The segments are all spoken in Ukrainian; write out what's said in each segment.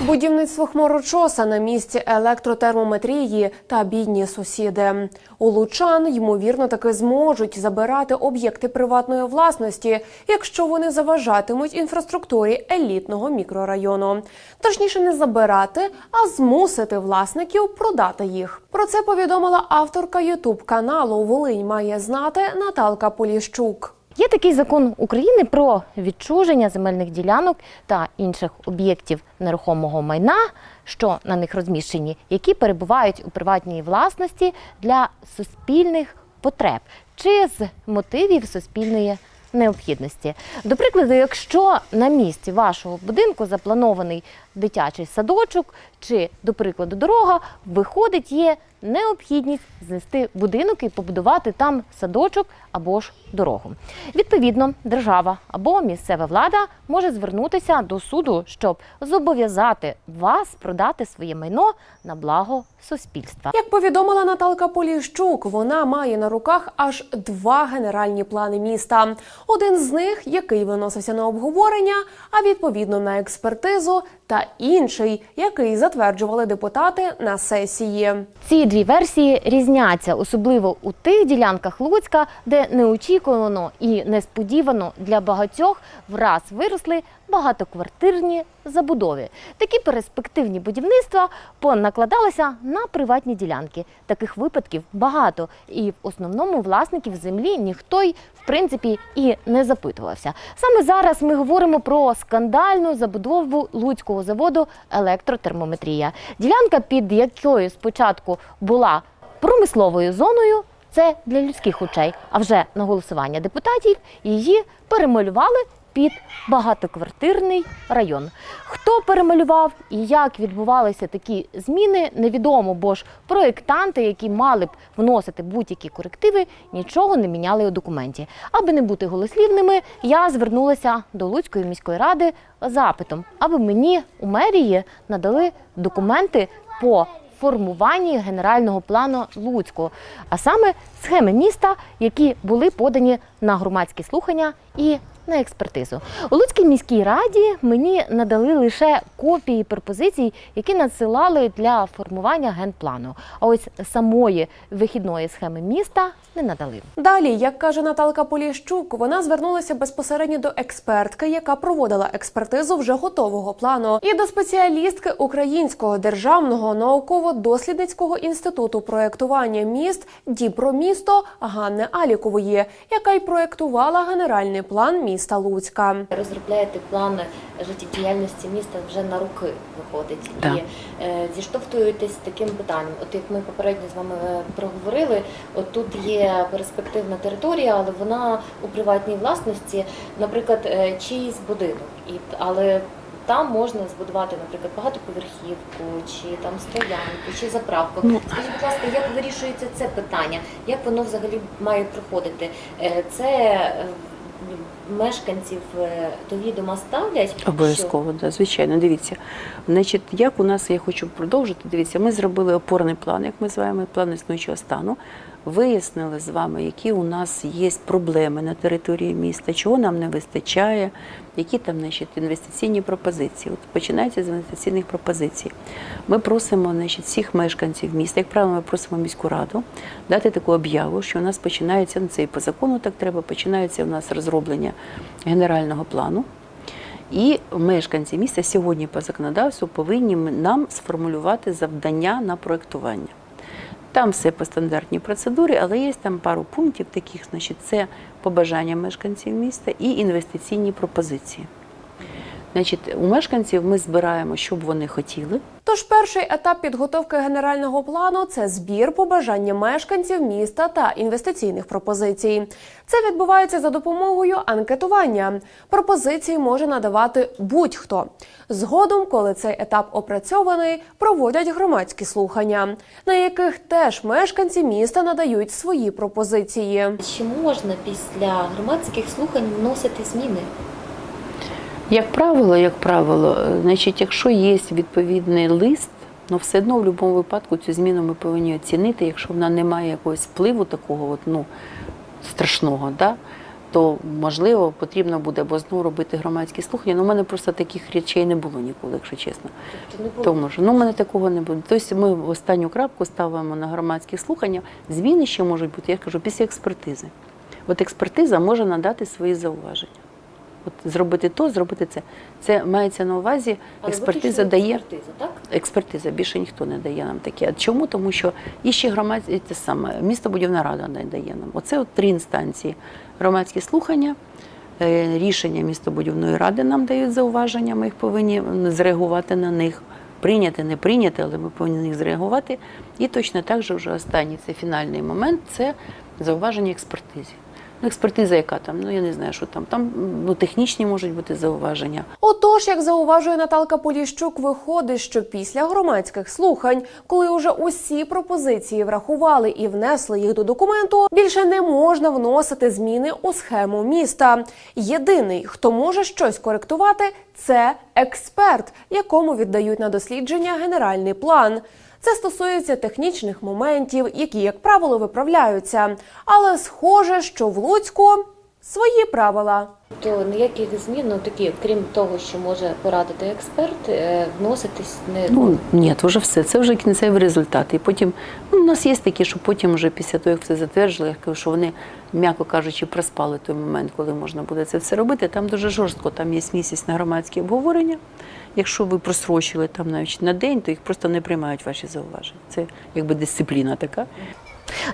Будівництво хмарочоса на місці електротермометрії та бідні сусіди. У Лучан ймовірно таки зможуть забирати об'єкти приватної власності, якщо вони заважатимуть інфраструктурі елітного мікрорайону. Точніше, не забирати, а змусити власників продати їх. Про це повідомила авторка Ютуб каналу Волинь має знати Наталка Поліщук. Є такий закон України про відчуження земельних ділянок та інших об'єктів нерухомого майна, що на них розміщені, які перебувають у приватній власності для суспільних потреб чи з мотивів суспільної необхідності. До прикладу, якщо на місці вашого будинку запланований дитячий садочок чи, до прикладу, дорога, виходить, є необхідність знести будинок і побудувати там садочок або ж дорогу. Відповідно, держава або місцева влада може звернутися до суду, щоб зобов'язати вас продати своє майно на благо суспільства. Як повідомила Наталка Поліщук, вона має на руках аж два генеральні плани міста. Один з них, який виносився на обговорення, а відповідно на експертизу, та інший, який затверджували депутати на сесії. Ці дві версії різняться, особливо у тих ділянках Луцька, де неочікувано і несподівано для багатьох враз виросли багатоквартирні забудови. Такі перспективні будівництва понакладалися на приватні ділянки. Таких випадків багато, і в основному власників землі ніхто й в принципі і не запитувався. Саме зараз ми говоримо про скандальну забудову Луцького заводу електротермометрія. Ділянка, під якою спочатку була промисловою зоною. Це для людських очей. А вже на голосування депутатів її перемалювали під багатоквартирний район. Хто перемалював і як відбувалися такі зміни, невідомо, бо ж проєктанти, які мали б вносити будь-які корективи, нічого не міняли у документі. Аби не бути голослівними, я звернулася до Луцької міської ради запитом, аби мені у мерії надали документи по формуванні генерального плану Луцького, а саме схеми міста, які були подані на громадські слухання і на експертизу. У Луцькій міській раді мені надали лише копії пропозицій, які надсилали для формування генплану. А ось самої вихідної схеми міста не надали. Далі, як каже Наталка Поліщук, вона звернулася безпосередньо до експертки, яка проводила експертизу вже готового плану, і до спеціалістки Українського державного науково-дослідницького інституту проєктування міст Діпромісто Ганни Алікової, яка й проєктувала генеральний план міста Луцька. Розробляєте план життєдіяльності міста вже на роки виходить Да. і е, зіштовхуєтесь з таким питанням. От як ми попередньо з вами е, проговорили, от тут є перспективна територія, але вона у приватній власності, наприклад, е, чийсь будинок, і але. Там можна збудувати, наприклад, багатоповерхівку, чи там стоянку, чи заправку. Ну. Скажіть, будь ласка, як вирішується це питання? Як воно взагалі має проходити? Е, Це мешканців е, до відома ставлять Обов'язково, да, звичайно. Дивіться. Значить, як у нас я хочу продовжити. Дивіться, ми зробили опорний план, як ми називаємо, план існуючого стану. Вияснили з вами, які у нас є проблеми на території міста, чого нам не вистачає, які там значить, інвестиційні пропозиції. От починається з інвестиційних пропозицій. Ми просимо значить, всіх мешканців міста, як правило, ми просимо міську раду дати таку об'яву, що у нас починається ну, це і по закону так треба. Починається у нас розроблення генерального плану. І мешканці міста сьогодні по законодавству повинні нам сформулювати завдання на проєктування. Там все по стандартній процедурі, але є там пару пунктів таких, значить, це побажання мешканців міста і інвестиційні пропозиції. Значить, у мешканців ми збираємо, що б вони хотіли. Тож перший етап підготовки генерального плану це збір побажання мешканців міста та інвестиційних пропозицій. Це відбувається за допомогою анкетування. Пропозиції може надавати будь-хто. Згодом, коли цей етап опрацьований, проводять громадські слухання, на яких теж мешканці міста надають свої пропозиції. Чи можна після громадських слухань вносити зміни? Як правило, як правило, е, значить, якщо є відповідний лист, ну все одно в будь-якому випадку цю зміну ми повинні оцінити, якщо вона не має якогось впливу такого, от, ну, страшного, да, то можливо потрібно буде або знову робити громадські слухання. Ну, у мене просто таких речей не було ніколи, якщо чесно. Тому що ну, у мене такого не буде. Тобто ми останню крапку ставимо на громадських слуханнях. Зміни ще можуть бути, я кажу, після експертизи. От експертиза може надати свої зауваження. От зробити то, зробити це. Це мається на увазі, експертиза дає. Експертиза, так? Експертиза більше ніхто не дає нам таке. А чому? Тому що і ще громадські те саме містобудівна рада не дає нам. Оце от три інстанції: громадські слухання, е, рішення містобудівної ради нам дають зауваження. Ми їх повинні зреагувати на них. Прийняти, не прийняти, але ми повинні на них зреагувати. І точно так же вже останній це фінальний момент це зауваження експертизі. Ну, експертиза, яка там, ну я не знаю, що там. Там ну, технічні можуть бути зауваження. Отож, як зауважує Наталка Поліщук, виходить, що після громадських слухань, коли уже усі пропозиції врахували і внесли їх до документу, більше не можна вносити зміни у схему міста. Єдиний, хто може щось коректувати, це експерт, якому віддають на дослідження генеральний план. Це стосується технічних моментів, які, як правило, виправляються. Але схоже, що в Луцьку свої правила. То ніяких змін, ну такі, крім того, що може порадити експерт, е, вноситись не Ну ні, вже все. Це вже кінцевий результат. І потім ну, у нас є такі, що потім, вже після того, як все затверджили, я кажу, що вони, м'яко кажучи, проспали той момент, коли можна буде це все робити. Там дуже жорстко, там є місяць на громадські обговорення. Якщо ви просрочили там навіть на день, то їх просто не приймають ваші зауваження. Це якби дисципліна така.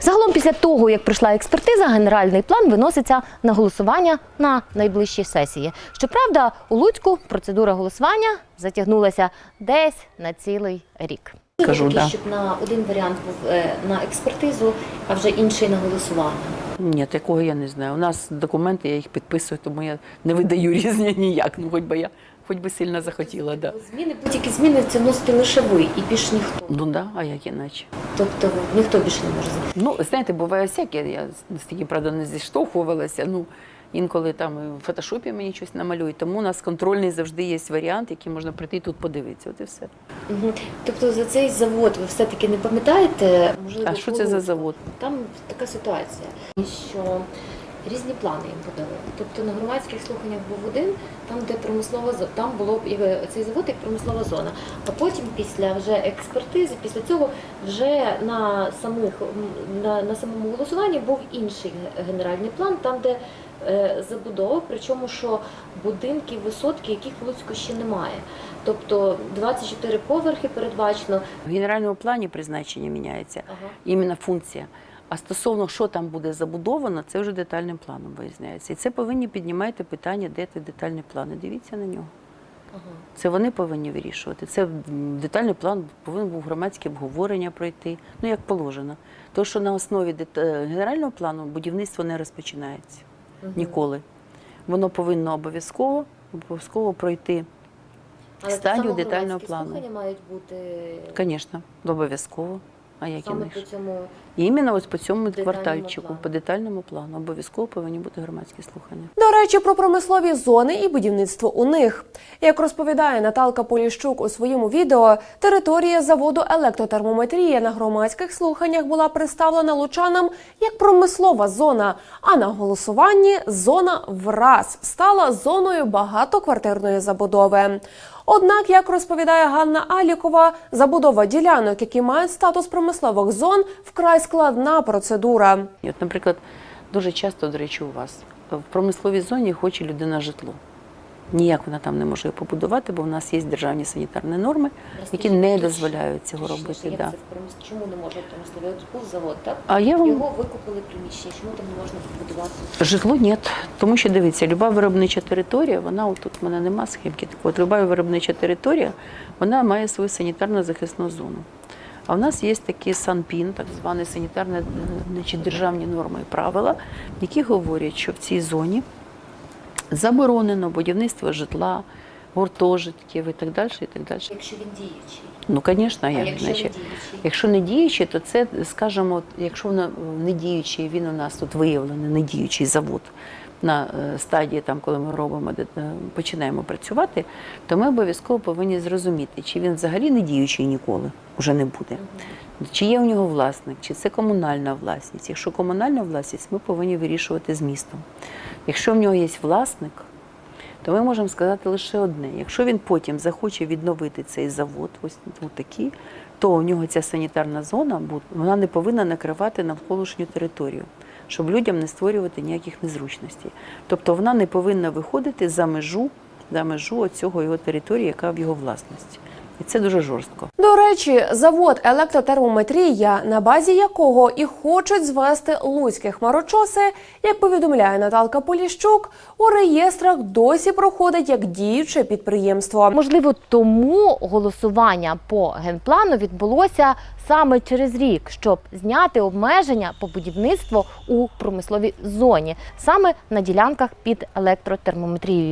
Загалом, після того, як пройшла експертиза, генеральний план виноситься на голосування на найближчій сесії. Щоправда, у Луцьку процедура голосування затягнулася десь на цілий рік. Кажу, да. щоб на один варіант був е, на експертизу, а вже інший на голосування. Ні, такого я не знаю. У нас документи, я їх підписую, тому я не видаю різні ніяк. Ну, хоч би я, хоч би сильно захотіла, да. Зміни, будь-які зміни це вносите лише ви і більш ніхто. Ну да, а як іначе? Тобто ніхто більше не може змінити. Ну, знаєте, буває всяке. Я з таким, правда, не зіштовхувалася. Ну, інколи там в фотошопі мені щось намалюють. Тому у нас контрольний завжди є варіант, який можна прийти і тут подивитися. От і все. Мгм. Тобто за цей завод ви все-таки не пам'ятаєте? Можливо, А що це за завод? Там така ситуація, що різні плани їм подали. Тобто на громадських слуханнях був один, там, де промислова зона, там було цей завод як промислова зона. А потім, після вже експертизи, після цього вже на самих на, на самому голосуванні був інший генеральний план, там, де е, забудова, причому що будинки, висотки, яких в Луцьку ще немає. Тобто 24 поверхи передбачено. В генеральному плані призначення міняється, Ага. іменно функція. А стосовно що там буде забудовано, це вже детальним планом виясняється. І це повинні піднімати питання, де ти детальні плани. Дивіться на нього. Це вони повинні вирішувати. Це детальний план повинен був громадське обговорення пройти, ну як положено. То, що на основі генерального плану будівництво не розпочинається ніколи. Воно повинно обов'язково обов'язково пройти. Але Стадію детального плану. слухання мають бути Звісно, обов'язково. А як саме інакше? по цьому іменно ось по цьому Детальному квартальчику, плану. по детальному плану, обов'язково повинні бути громадські слухання. До речі, про промислові зони і будівництво у них. Як розповідає Наталка Поліщук у своєму відео, територія заводу електротермометрія на громадських слуханнях була представлена лучанам як промислова зона, а на голосуванні зона враз стала зоною багатоквартирної забудови. Однак, як розповідає Ганна Алікова, забудова ділянок, які мають статус промислових зон, вкрай складна процедура. От, наприклад, дуже часто, до речі, у вас в промисловій зоні хоче людина житло. Ніяк вона там не може його побудувати, бо в нас є державні санітарні норми, які не дозволяють цього робити. Да. Чому не може От був завод, так? А я вам Його викупили приміщення, чому там не можна побудувати? Житло ні, тому що дивіться, люба виробнича територія, вона отут в мене нема схемки. Так от люба виробнича територія, вона має свою санітарно захисну зону. А в нас є такі санпін, так звані санітарні е, значить, державні норми і правила, які говорять, що в цій зоні заборонено будівництво житла, гуртожитків і так далі. І так далі. Якщо він діючий. Ну, звісно, як якщо не значить. діючий? Якщо не діючий, то це, скажімо, якщо не діючий, він у нас тут виявлений, не діючий завод, на е, стадії, там, коли ми робимо, де- е, починаємо працювати, то ми обов'язково повинні зрозуміти, чи він взагалі не діючий ніколи вже не буде. Чи є у нього власник, чи це комунальна власність. Якщо комунальна власність, ми повинні вирішувати з містом. Якщо в нього є власник, то ми можемо сказати лише одне: якщо він потім захоче відновити цей завод, ось такий, то у нього ця санітарна зона вона не повинна накривати навколишню територію, щоб людям не створювати ніяких незручностей. Тобто вона не повинна виходити за межу, за межу цього його території, яка в його власності. І це дуже жорстко. До речі, завод електротермометрія, на базі якого і хочуть звести луцькі хмарочоси, як повідомляє Наталка Поліщук, у реєстрах досі проходить як діюче підприємство. Можливо, тому голосування по генплану відбулося саме через рік, щоб зняти обмеження по будівництву у промисловій зоні, саме на ділянках під електротермометрією.